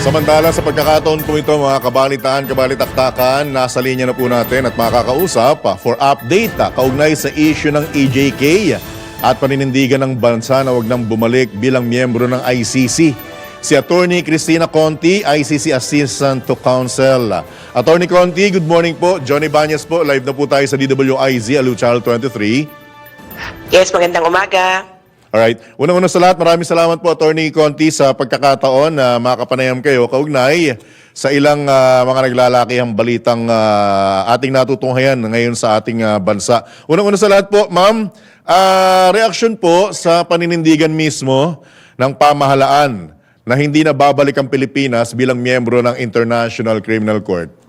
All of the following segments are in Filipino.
Samantala sa pagkakataon po ito mga kabalitaan, kabalitaktakan, nasa linya na po natin at makakausap ah, for update ah, kaugnay sa issue ng EJK at paninindigan ng bansa na wag nang bumalik bilang miyembro ng ICC. Si Attorney Cristina Conti, ICC Assistant to Counsel. Attorney Conti, good morning po. Johnny Banyas po, live na po tayo sa DWIZ, Alu Channel 23. Yes, magandang umaga. Alright. Unang-una sa lahat, maraming salamat po Attorney Conti sa pagkakataon na makapanayam kayo kaugnay sa ilang ah, mga naglalakihang balitang ah, ating natutunghayan ngayon sa ating ah, bansa. Unang-una sa lahat po, ma'am, ah, reaction po sa paninindigan mismo ng pamahalaan na hindi na babalik ang Pilipinas bilang miyembro ng International Criminal Court.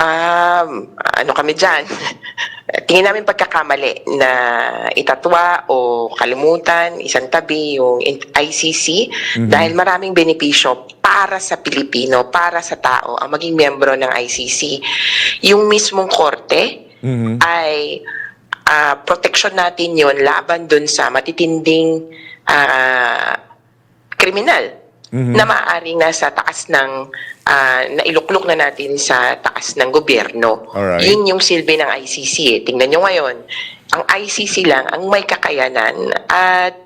Um, ano kami dyan? Tingin namin pagkakamali na itatwa o kalimutan, isang tabi yung ICC dahil maraming benepisyo para sa Pilipino, para sa tao ang maging miyembro ng ICC. Yung mismong korte ay ah, protection natin yon laban dun sa matitinding ah, kriminal na maaaring nasa taas ng ah, nailuklok na natin sa taas ng gobyerno. Alright. Yun yung silbi ng ICC. Eh. Tingnan nyo ngayon, ang ICC lang ang may kakayanan at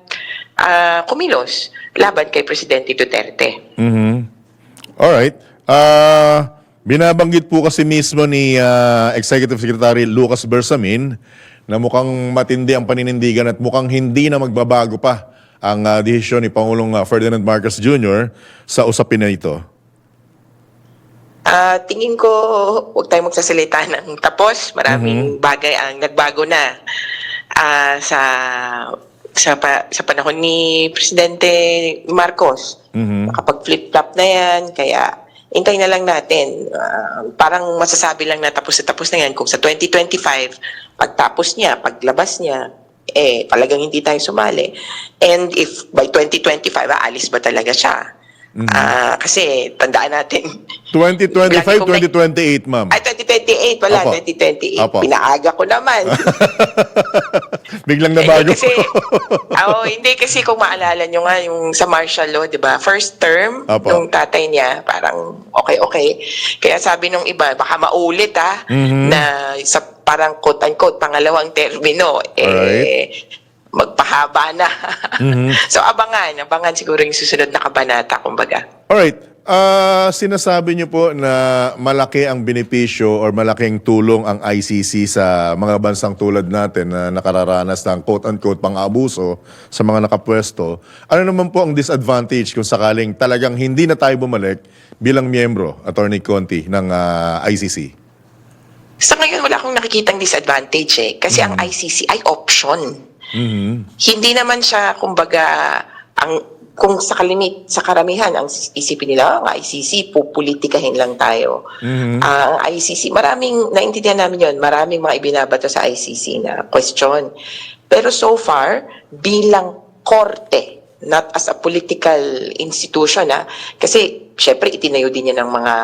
ah, kumilos laban kay Presidente Duterte. Mhm. Alright. Ah, binabanggit po kasi mismo ni ah, Executive Secretary Lucas Bersamin na mukhang matindi ang paninindigan at mukhang hindi na magbabago pa ang ah, desisyon ni Pangulong ah, Ferdinand Marcos Jr. sa usapin na ito. Ah, tingin ko, huwag tayong magsasalita ng tapos. Maraming bagay ang nagbago na ah, sa sa pa, sa panahon ni Presidente Marcos. Mhm. Nakapag-flip-flop na yan, kaya hintay na lang natin. Ah, parang masasabi lang na tapos na tapos na yan. Kung sa 2025, pagtapos niya, paglabas niya, eh, talagang hindi tayo sumali. And if by 2025, aalis ba talaga siya? Ah, kasi tandaan natin, 2025, Lagi kong may- 2028, ma'am. ay 2028 pala, Apo. 2028. Apo. Pinaaga ko naman. Biglang Eh, nabago. kasi, oh, hindi kasi kung maalala nyo nga yung sa martial law, di ba? First term, Apo. nung tatay niya, parang okay, okay. Kaya sabi nung iba, baka maulit ah, Mhm. na sa parang quote-unquote, pangalawang termino, eh, Alright. Magpahaba na. Mhm. so abangan, abangan siguro yung susunod na kabanata, kumbaga. Alright. Ah, sinasabi niyo po na malaki ang benepisyo or malaking tulong ang ICC sa mga bansang tulad natin na nakararanas ng quote-unquote pang-abuso sa mga nakapwesto. Ano naman po ang disadvantage kung sakaling talagang hindi na tayo bumalik bilang miyembro, Attorney Conti, ng ah, ICC? Sa ngayon, wala akong nakikitang disadvantage eh. Kasi ang ICC ay option. Mhm. Hindi naman siya, kumbaga, ang kung sa kalimit, sa karamihan, ang isipin nila, ang ICC, pupolitikahin lang tayo. Mhm. Ah, ang ICC, maraming, naintindihan namin yon maraming mga ibinabato sa ICC na question. Pero so far, bilang korte, not as a political institution, ah, kasi syempre itinayo din yan ng mga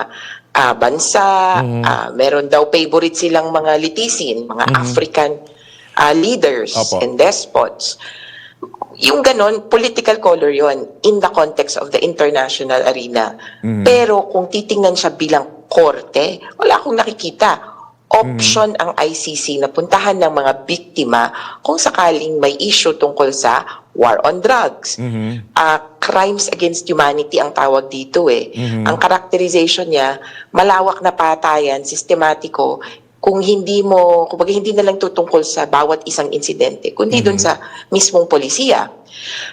ah, bansa, ah, meron daw favorite silang mga litisin, mga African ah, leaders Opo. and despots. Yung ganon, political color yon in the context of the international arena. Pero kung titingnan siya bilang korte, wala akong nakikita. Option ang ICC na puntahan ng mga biktima kung sakaling may issue tungkol sa war on drugs. Ah, crimes against humanity ang tawag dito eh. Ang characterization niya, malawak na patayan, sistematiko, kung hindi mo, kumbaga hindi na lang tutungkol sa bawat isang insidente, kundi dun sa mismong polisiya.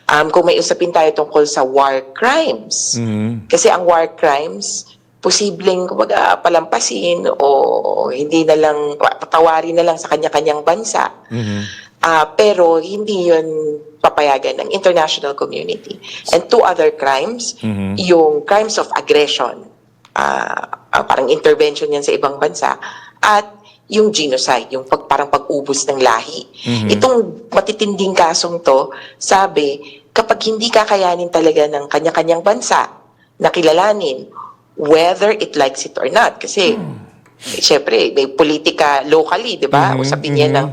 Um, kung may usapin tayo tungkol sa war crimes, Mhm. kasi ang war crimes, posibleng kumbaga palampasin o hindi na lang, patawarin na lang sa kanya-kanyang bansa. Mhm. Ah, pero hindi yun papayagan ng international community. And two other crimes, Mhm. yung crimes of aggression, ah, ah, parang intervention yan sa ibang bansa, at yung genocide, yung pag, parang pag-ubos ng lahi. Itong matitinding kasong to, sabi, kapag hindi kakayanin talaga ng kanya-kanyang bansa na kilalanin, whether it likes it or not, kasi eh, syempre, may politika locally, di ba? Mhm, Usapin niya mhm. ng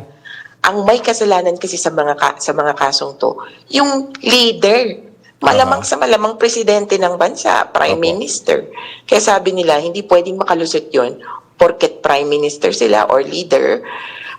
ang may kasalanan kasi sa mga ka- sa mga kasong to, yung leader Malamang Aha. sa malamang presidente ng bansa, prime Opo. minister. Kaya sabi nila, hindi pwedeng makalusot yon porket prime minister sila or leader.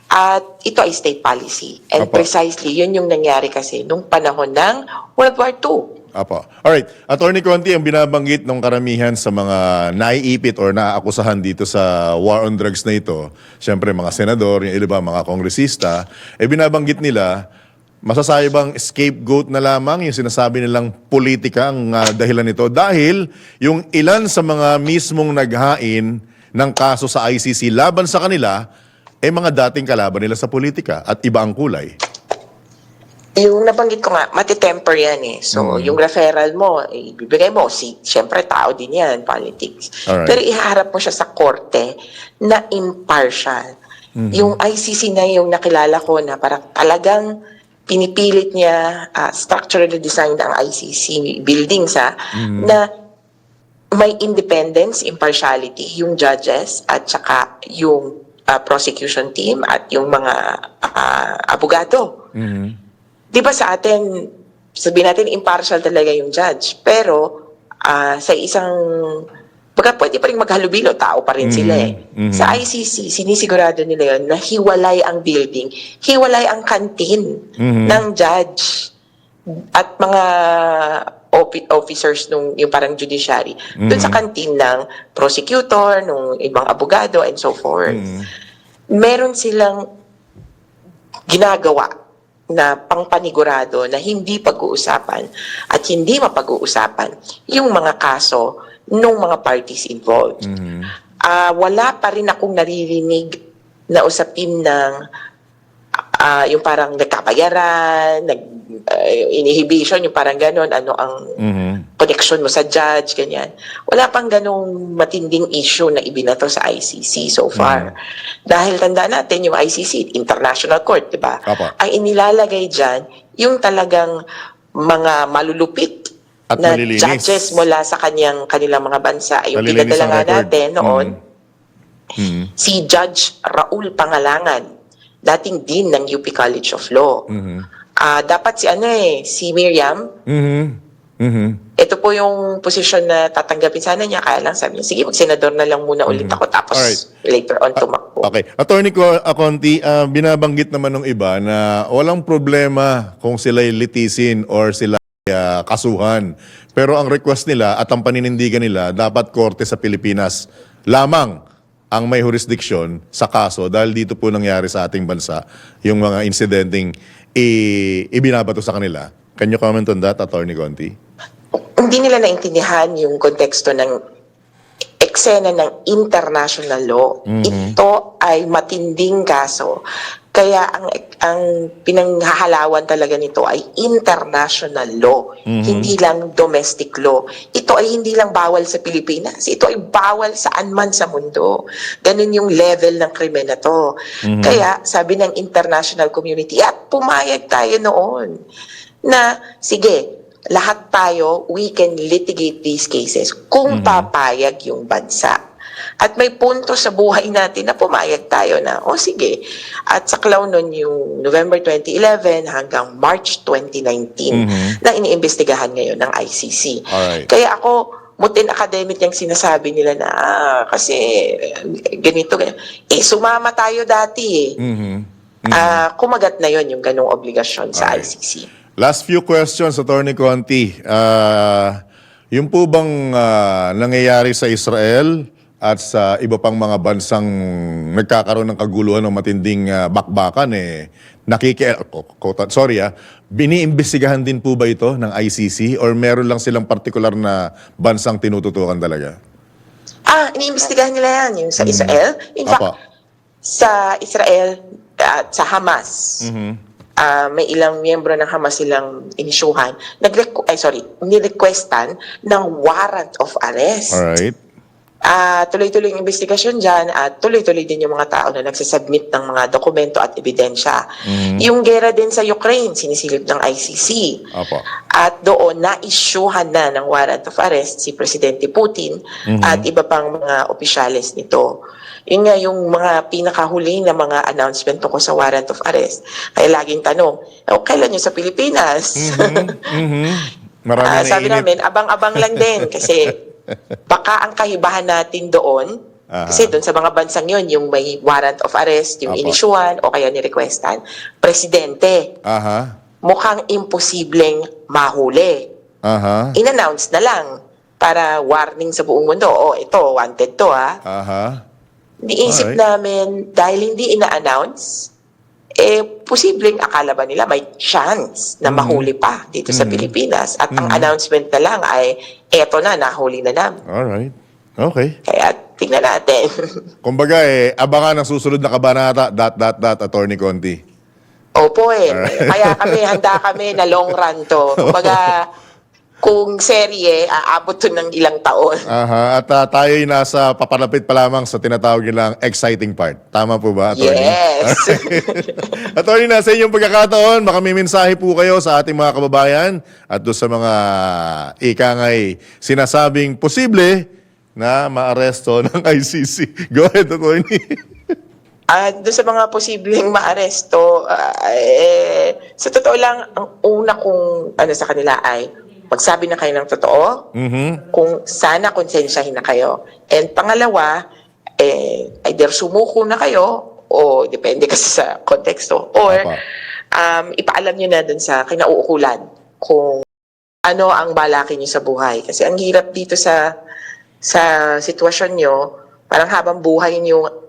At ito ay state policy. And Opo. precisely, yun yung nangyari kasi nung panahon ng World War II. Apo. Alright. Attorney Conti, ang binabanggit ng karamihan sa mga naiipit or naaakusahan dito sa war on drugs na ito, siyempre mga senador, yung iba mga kongresista, eh binabanggit nila, masasabi bang scapegoat na lamang yung sinasabi nilang politika ang ah, dahilan nito dahil yung ilan sa mga mismong naghain ng kaso sa ICC laban sa kanila, eh mga dating kalaban nila sa politika at iba ang kulay. Yung nabanggit ko nga, matitemper yan eh. So, yung referral mo, eh, ibibigay mo, si, syempre tao din yan, politics. Alright. Pero iharap mo siya sa korte na impartial. Yung ICC na yung nakilala ko na parang talagang pinipilit niya uh, structurally design ang ICC buildings ha, na may independence, impartiality, yung judges at saka yung uh, prosecution team at yung mga uh, abogado. Di ba sa atin, sabihin natin impartial talaga yung judge, pero ah, sa isang, baga pwede pa rin maghalubilo, tao pa rin sila eh. Mhm. Sa ICC, sinisigurado nila yun na hiwalay ang building, hiwalay ang kantin Mhm. ng judge at mga officers nung yung parang judiciary doon sa kantin ng prosecutor, nung ibang abogado and so forth. Meron silang ginagawa na pangpanigurado na hindi pag-uusapan at hindi mapag-uusapan yung mga kaso ng mga parties involved. Ah, wala pa rin akong naririnig na usapin ng ah, yung parang nagkapayaran, nag, ah, inhibition, yung parang ganon, ano ang Mhm. connection mo sa judge, ganyan. Wala pang ganong matinding issue na ibinato sa ICC so far. Dahil tanda natin, yung ICC, International Court, di ba? Ang inilalagay dyan, yung talagang mga malulupit At na malilinis. judges mula sa kanyang kanilang mga bansa. Yung pinadala nga natin noon, Mhm. si Judge Raul Pangalangan, dating dean ng UP College of Law. Mhm. Ah, dapat si ano eh, si Miriam, Mhm. Mhm. ito po yung posisyon na tatanggapin sana niya. Kaya lang sabi niya, sige, mag-senador na lang muna ulit ako. Tapos Alright. later on tumakbo. Okay. Attorney ko, Aconti, ah, binabanggit naman ng iba na walang problema kung sila'y litisin or sila ah, kasuhan. Pero ang request nila at ang paninindigan nila, dapat korte sa Pilipinas lamang ang may jurisdiction sa kaso dahil dito po nangyari sa ating bansa yung mga insidenteng i- ibinabato sa kanila. Can you comment on that, Attorney Conti? Hindi nila naintindihan yung konteksto ng eksena ng international law. Ito ay matinding kaso. Kaya ang ang pinanghahalawan talaga nito ay international law, hindi lang domestic law. Ito ay hindi lang bawal sa Pilipinas, ito ay bawal saan man sa mundo. Ganun yung level ng krimen na to. Kaya sabi ng international community, at pumayag tayo noon na sige, lahat tayo, we can litigate these cases kung papayag yung bansa. At may punto sa buhay natin na pumayag tayo na, o sige. At sa clown nun yung November 2011 hanggang March 2019 na iniimbestigahan ngayon ng ICC. Alright. Kaya ako, mutin academic yung sinasabi nila na, ah, kasi eh, ganito, ganyan. Eh, sumama tayo dati eh. Mhm. Ah, kumagat na yon yung ganong obligasyon sa Alright. ICC. Last few questions, Attorney Conti. Ah, yung po bang ah, nangyayari sa Israel at sa iba pang mga bansang nagkakaroon ng kaguluhan ng matinding ah, bakbakan, eh, nakiki... ko- sorry ah, biniimbestigahan din po ba ito ng ICC or meron lang silang partikular na bansang tinututukan talaga? Ah, iniimbestigahan nila yan, yung sa Israel. In fact, Apa. sa Israel at sa Hamas, ah, may ilang miyembro ng Hamas silang inisyuhan. Nag ay sorry, nirequestan ng warrant of arrest. Alright. Ah, tuloy-tuloy yung investigasyon dyan at tuloy-tuloy din yung mga tao na nagsasubmit ng mga dokumento at ebidensya. Yung gera din sa Ukraine, sinisilip ng ICC. Apo. At doon, na-issuehan na ng warrant of arrest si Presidente Putin at iba pang mga opisyales nito. Yun nga yung mga pinakahuli na mga announcement tungkol sa warrant of arrest. Kaya laging tanong, oh, kailan yun sa Pilipinas? Mhm. Marami Ah, na sabi namin, abang-abang lang din kasi baka ang kahibahan natin doon, Aha. kasi doon sa mga bansang yon yung may warrant of arrest, yung Apo. inisyuan o kaya ni-requestan, presidente, Aha. mukhang imposibleng mahuli. Aha. In-announce na lang para warning sa buong mundo, oh, ito, wanted to ha. Aha. Niisip Alright. namin, dahil hindi ina-announce, eh, posibleng akala ba nila may chance na Mhm. mahuli pa dito sa Mhm. Pilipinas. At ang Mhm. announcement na lang ay, eto na, nahuli na namin. Alright. Okay. Kaya tingnan natin. Kumbaga eh, abangan ang susunod na kabanata, dot, dot, dot, Attorney Conti. Opo eh. Kaya kami, handa kami na long run to. Kumbaga, kung serye, aabot to ng ilang taon. Aha. At uh, tayo'y nasa papalapit pa lamang sa tinatawag nilang exciting part. Tama po ba, Attorney? Yes. Attorney, nasa inyong pagkakataon, baka may mensahe po kayo sa ating mga kababayan at doon sa mga ikangay sinasabing posible na maaresto ng ICC. Go ahead, Attorney. At doon sa mga posibleng maaresto, ah, eh, sa totoo lang, ang una kong ano sa kanila ay magsabi na kayo ng totoo, Mhm. kung sana konsensyahin na kayo. And pangalawa, eh, either sumuko na kayo o depende kasi sa konteksto or Apa. um, ipaalam nyo na dun sa kinauukulan kung ano ang balakin nyo sa buhay. Kasi ang hirap dito sa sa sitwasyon nyo, parang habang buhay nyo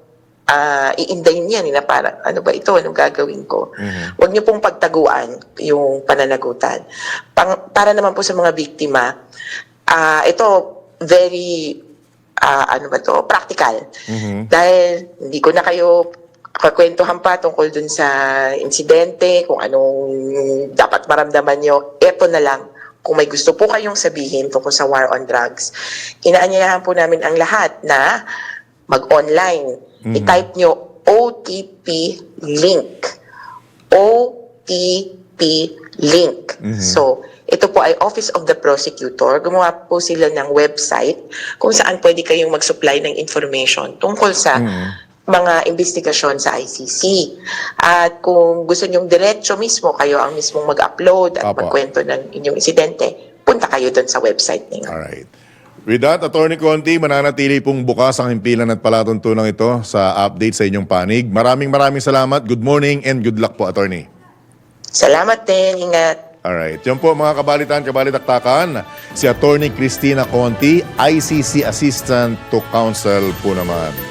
ah iindayin yan na parang ano ba ito, anong gagawin ko? Mhm. Huwag niyo pong pagtaguan yung pananagutan. Pang, para naman po sa mga biktima, ah ito very ah, ano ba to, practical. Mhm. Dahil hindi ko na kayo kakwentuhan pa tungkol dun sa insidente, kung anong dapat maramdaman nyo, eto na lang. Kung may gusto po kayong sabihin tungkol sa war on drugs, inaanyayahan po namin ang lahat na mag-online. Mhm. I-type nyo OTP link. OTP link. Mhm. So, ito po ay Office of the Prosecutor. Gumawa po sila ng website kung saan pwede kayong mag-supply ng information tungkol sa Mhm. mga investigasyon sa ICC. At kung gusto nyong diretso mismo, kayo ang mismong mag-upload at Apo. magkwento ng inyong insidente, punta kayo doon sa website ninyo. Alright. With that, Attorney Conti, mananatili pong bukas ang himpilan at palatuntunan ito sa update sa inyong panig. Maraming maraming salamat. Good morning and good luck po, Attorney. Salamat din. Ingat. Alright. Yan po mga kabalitan, kabalitaktakan. Si Attorney Christina Conti, ICC Assistant to Counsel po naman.